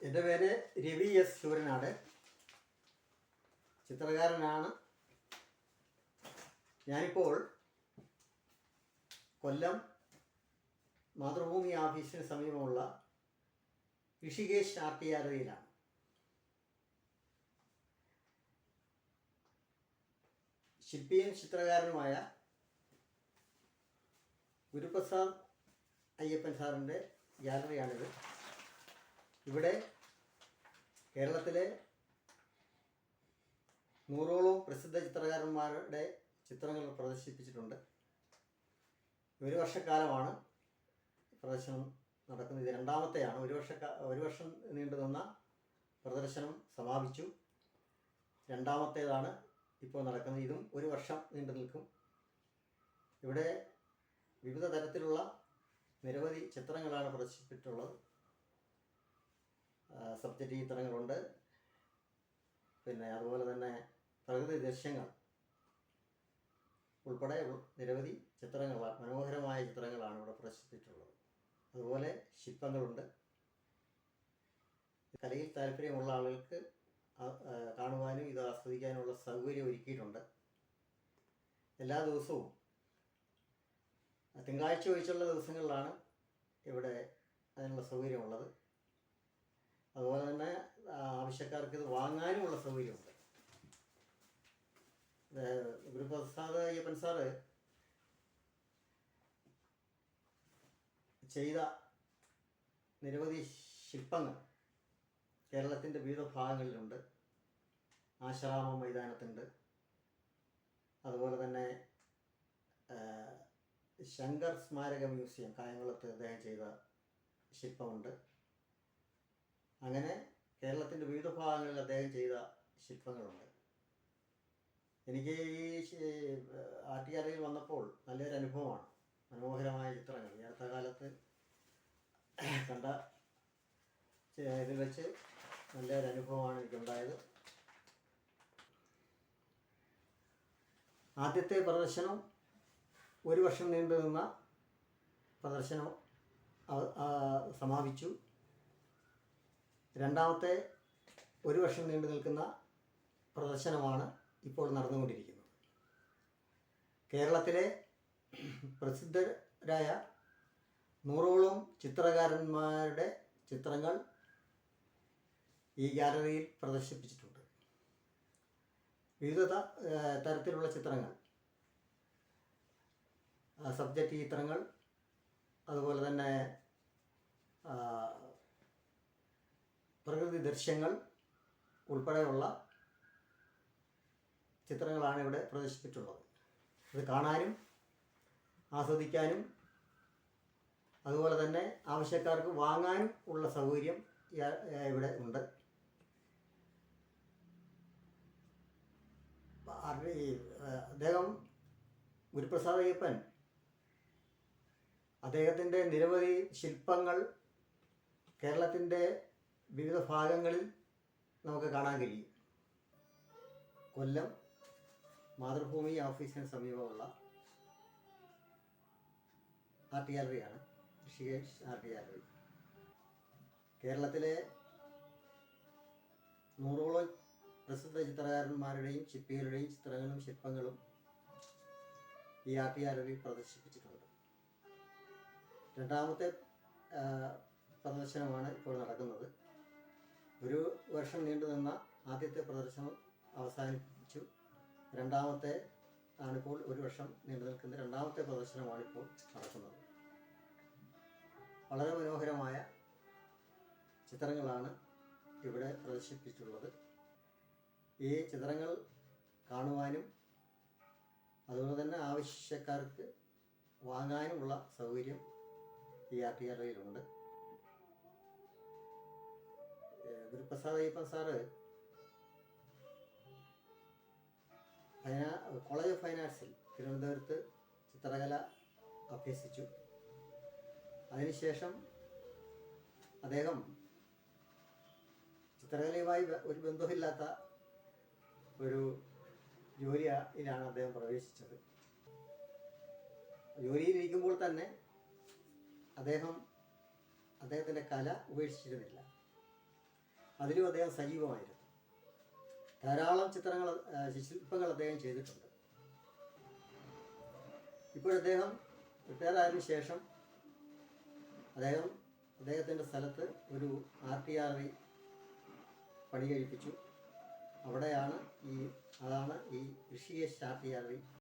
എന്റെ പേര് രവി എസ് സൂര്യനാട് ചിത്രകാരനാണ്. ഞാനിപ്പോൾ കൊല്ലം മാതൃഭൂമി ഓഫീസിന് സമീപമുള്ള ഋഷികേശ് ആർട്ട് ഗ്യാലറിയിലാണ് ശില്പിയും ചിത്രകാരനുമായ ഗുരുപ്രസാദ് അയ്യപ്പൻ സാറിന്റെ ഗ്യാലറിയാണിത് ഇവിടെ കേരളത്തിലെ നൂറോളം പ്രസിദ്ധ ചിത്രകാരന്മാരുടെ ചിത്രങ്ങൾ പ്രദർശിപ്പിച്ചിട്ടുണ്ട്. ഒരു വർഷക്കാലമാണ് പ്രദർശനം നടക്കുന്നത്. ഇത് രണ്ടാമത്തെയാണ്. ഒരു വർഷ ഒരു വർഷം നീണ്ടു നിന്ന പ്രദർശനം സമാപിച്ചു. രണ്ടാമത്തേതാണ് ഇപ്പോൾ നടക്കുന്നത്. ഇതും ഒരു വർഷം നീണ്ടു നിൽക്കും. ഇവിടെ വിവിധ തരത്തിലുള്ള നിരവധി ചിത്രങ്ങളാണ് പ്രദർശിപ്പിച്ചിട്ടുള്ളത്. സബ്ജക്റ്റ് ചിത്രങ്ങളുണ്ട് പിന്നെ അതുപോലെ തന്നെ പ്രകൃതി ദൃശ്യങ്ങൾ ഉൾപ്പെടെ ഉൾ- നിരവധി ചിത്രങ്ങൾ മനോഹരമായ ചിത്രങ്ങളാണ് ഇവിടെ പ്രദർശിപ്പിച്ചിട്ടുള്ളത്. അതുപോലെ ശില്പങ്ങളുണ്ട്. കലയിൽ താല്പര്യമുള്ള ആളുകൾക്ക് കാണുവാനും ഇത് ആസ്വദിക്കാനുമുള്ള സൗകര്യം ഒരുക്കിയിട്ടുണ്ട്. എല്ലാ ദിവസവും തിങ്കളാഴ്ച ഒഴിച്ചുള്ള ദിവസങ്ങളിലാണ് ഇവിടെ അതിനുള്ള സൗകര്യമുള്ളത്. ആവശ്യക്കാർക്ക് ഇത് വാങ്ങാനുമുള്ള സൗകര്യമുണ്ട് ഗുരുപ്രസാദ് അയ്യപ്പൻ സാറ് ചെയ്ത നിരവധി ശില്പങ്ങൾ കേരളത്തിന്റെ വിവിധ ഭാഗങ്ങളിലുണ്ട്. ആശ്രാമ മൈതാനത്തുണ്ട്. അതുപോലെ തന്നെ ശങ്കർ സ്മാരക മ്യൂസിയം കായംകുളത്ത് അദ്ദേഹം ചെയ്ത ശില്പമുണ്ട്. അങ്ങനെ കേരളത്തിന്റെ വിവിധ ഭാഗങ്ങളിൽ അദ്ദേഹം ചെയ്ത ശില്പങ്ങളുണ്ട്. എനിക്ക് ഈ ആർട്ട് ഗാലറിയിൽ വന്നപ്പോൾ നല്ലൊരു അനുഭവമാണ്. മനോഹരമായ ചിത്രങ്ങൾ. ഈ അടുത്ത കാലത്ത് കണ്ട ഇതിൽ വെച്ച് നല്ലൊരു അനുഭവമാണ് എനിക്കുണ്ടായത്. ആദ്യത്തെ പ്രദർശനം ഒരു വർഷം നീണ്ടു നിന്ന പ്രദർശനം സമാപിച്ചു. രണ്ടാമത്തെ ഒരു വർഷം നീണ്ടു നിൽക്കുന്ന പ്രദർശനമാണ് ഇപ്പോൾ നടന്നുകൊണ്ടിരിക്കുന്നത്. കേരളത്തിലെ പ്രസിദ്ധരായ നൂറോളം ചിത്രകാരന്മാരുടെ ചിത്രങ്ങൾ ഈ ഗാലറിയിൽ പ്രദർശിപ്പിച്ചിട്ടുണ്ട്. വിവിധ തരത്തിലുള്ള ചിത്രങ്ങൾ സബ്ജക്റ്റ് ചിത്രങ്ങൾ അതുപോലെ തന്നെ പ്രകൃതി ദൃശ്യങ്ങൾ ഉൾപ്പെടെയുള്ള ചിത്രങ്ങളാണ് ഇവിടെ പ്രദർശിപ്പിച്ചിട്ടുള്ളത്. ഇത് കാണാനും ആസ്വദിക്കാനും അതുപോലെ തന്നെ ആവശ്യക്കാർക്ക് വാങ്ങാനും ഉള്ള സൗകര്യം ഇവിടെ ഉണ്ട്. അദ്ദേഹം ഗുരുപ്രസാദ് അയ്യപ്പൻ. അദ്ദേഹത്തിന്റെ നിരവധി ശില്പങ്ങൾ കേരളത്തിന്റെ വിവിധ ഭാഗങ്ങളിൽ നമുക്ക് കാണാൻ കഴിയും. കൊല്ലം മാതൃഭൂമി ഓഫീസിന് സമീപമുള്ള ആർട്ട് ഗാലറിയാണ് ഋഷികേഷ് ആർട്ട് ഗാലറി. കേരളത്തിലെ നൂറോളം പ്രസിദ്ധ ചിത്രകാരന്മാരുടെയും ശില്പികളുടെയും ചിത്രങ്ങളും ശില്പങ്ങളും ഈ ആർട്ട് ഗാലറി പ്രദർശിപ്പിച്ചിട്ടുണ്ട്. രണ്ടാമത്തെ പ്രദർശനമാണ് ഇപ്പോൾ നടക്കുന്നത്. ഒരു വർഷം നീണ്ടു നിന്ന ആദ്യത്തെ പ്രദർശനം അവസാനിപ്പിച്ചു. രണ്ടാമത്തെ ആണിപ്പോൾ ഒരു വർഷം നീണ്ടു നിൽക്കുന്ന രണ്ടാമത്തെ പ്രദർശനമാണ് ഇപ്പോൾ നടക്കുന്നത്. വളരെ മനോഹരമായ ചിത്രങ്ങളാണ് ഇവിടെ പ്രദർശിപ്പിച്ചിട്ടുള്ളത്. ഈ ചിത്രങ്ങൾ കാണുവാനും അതുപോലെ തന്നെ ആവശ്യക്കാർക്ക് വാങ്ങാനുമുള്ള സൗകര്യം ഈ ആർട്ട് ഏഹ് Guruprasad Ayyappan sir ഫൈനാ college of fine ആർട്സിൽ തിരുവനന്തപുരത്ത് ചിത്രകല അഭ്യസിച്ചു. അതിനുശേഷം അദ്ദേഹം ചിത്രകലയുമായി ഒരു ബന്ധമില്ലാത്ത ഒരു ജോലിയിലാണ് അദ്ദേഹം പ്രവേശിച്ചത്. ജോലിയിലിരിക്കുമ്പോൾ തന്നെ അദ്ദേഹം അദ്ദേഹത്തിന്റെ കല ഉപേക്ഷിച്ചിരുന്നില്ല. അതിലും അദ്ദേഹം സജീവമായിരുന്നു. ധാരാളം ചിത്രങ്ങൾ ശില്പങ്ങൾ അദ്ദേഹം ചെയ്തിട്ടുണ്ട്. ഇപ്പോഴദ്ദേഹം റിട്ടയർ ആയതിനു ശേഷം അദ്ദേഹം അദ്ദേഹത്തിന്റെ സ്ഥലത്ത് ഒരു ആർ ടി ആർ ഐ പണി കഴിപ്പിച്ചു അവിടെയാണ് ഈ അതാണ് ഈ Rishikesh R T R V